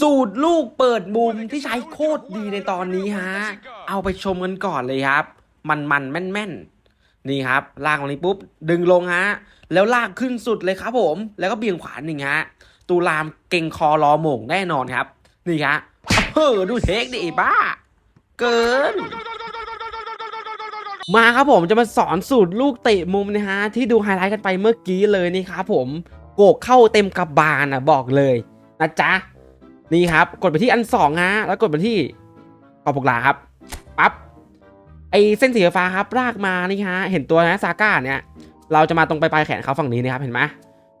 สูตรลูกเปิดมุมที่ใช้โคตรดีในตอนนี้ฮะ เอาไปชมกันก่อนเลยครับ มันมันแม่นแม่นนี่ครับ ลากตรงนี้ปุ๊บ ดึงลงฮะ แล้วลากขึ้นสุดเลยครับผม แล้วก็เบี่ยงขวาหนึ่งฮะ ตูรามเก่งคอรอหม่งแน่นอนครับ นี่ฮะเออดูเทคดิไอ้บ้า เกิน มาครับผมจะมาสอนสูตรลูกเตะมุมนะฮะ ที่ดูไฮไลท์กันไปเมื่อกี้เลยนี่ครับผม โกกเข้าเต็มกับบานอะบอกเลยนะจ๊ะ นี่ครับ กดไปที่อันสองฮะแล้วกดไปที่กอบปกลาครับปั๊บไอเส้นสีฟ้าครับลากมานี่ฮะเห็นตัวนะซาก้าเนี่ยเราจะมาตรงไปลายแขนเขาฝั่งนี้นะครับเห็นไหม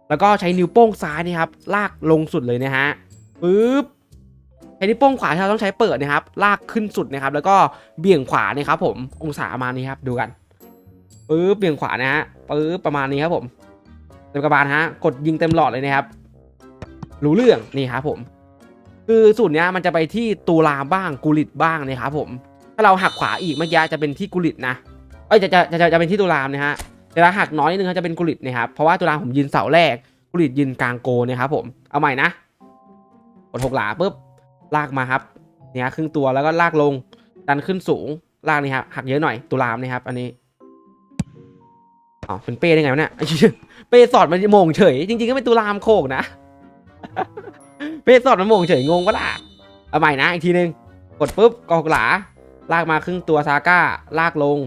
แล้วก็ใช้นิ้วโป้งซ้ายนี่ครับลากลงสุดเลยนะฮะปึ๊บใช้นิ้วโป้งขวาที่เราต้องใช้เปิดนะครับ ลากขึ้นสุดนะครับ แล้วก็เบี่ยงขวานี่ครับ ผมองศาประมาณนี้ครับดูกันปึ๊บเบี่ยงขวานะฮะปึ๊บประมาณนี้ครับผมเต็มกระบาลฮะ กดยิงเต็มหลอดเลยนะครับ รู้เรื่องนี่ครับผม คือสูตรนี้มันจะไปที่ตูราบ้างกุลิตบ้างนะครับผม ถ้าเราหักขวาอีกเมื่อกี้จะเป็นที่กุลิตนะเอ้ยจะจะจะจะจะเป็นที่ตูรามนะฮะแต่ถ้าหักน้อยนิดนึงจะเป็นกุลิตนะครับเพราะว่าตูรามผมยืนเสาแรก กุลิตยืนกลางโกนะครับผมเอาใหม่นะกดหกหลาปุ๊บลากมาครับเนี่ยครึ่งตัวแล้วก็ลากลงดันขึ้นสูงลากนี่ครับหักเยอะหน่อยตูรามนะครับ อันนี้อ๋อเป็นเป้ได้ไงวะเนี่ยเป้สอดมันโมงเฉย จริงๆก็เป็นตูรามโคกนะ เป้สอดมันโมงเฉยงงปะล่ะ เอาใหม่นะอีกทีนึง กดปุ๊บกอกหลา ลากมาครึ่งตัวซาก้า ลากลง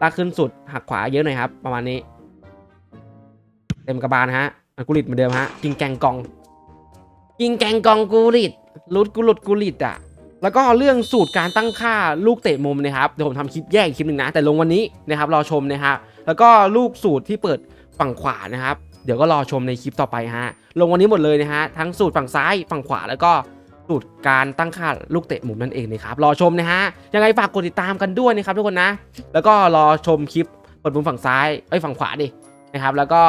ลากขึ้นสุด หักขวาเยอะหน่อยครับ ประมาณนี้ เต็มกระบาลฮะอะกุลิตเหมือนเดิมฮะ กิงแกงกอง กิงแกงกองกุลิตลุดกุลุดกุลิตอะแล้วก็เรื่องสูตรการตั้งค่าลูกเตะมุมนะครับเดี๋ยวผมทำคลิปแยกอีกคลิปหนึ่งนะ แต่ลงวันนี้นะครับรอชมนะครับแล้วก็ลูกสูตรที่เปิดฝั่งขวานะครับ เดี๋ยวก็รอชมในคลิปต่อไปฮะ ลงวันนี้หมดเลยนะฮะ ทั้งสูตรฝั่งซ้ายฝั่งขวาแล้วก็สูตรการตั้งค่าลูกเตะมุมนั่นเองนะครับ รอชมนะฮะ ยังไงฝากกดติดตามกันด้วยนะครับทุกคนนะ แล้วก็รอชมคลิปเปิดมุมฝั่งซ้ายเอ้ยฝั่งขวาดินะครับ แล้วก็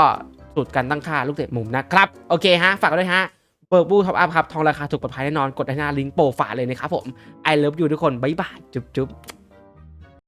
สูตรการตั้งค่าลูกเตะมุมนะครับ โอเคฮะ ฝากด้วยฮะเปิดบูท็อปอัพครับ ทองราคาถูกปลอดภัยแน่นอน กดได้หน้าลิงก์โปรไฟล์เลยนะครับผม I love you ทุกคน บ๊ายบาย จุ๊บจุ๊บ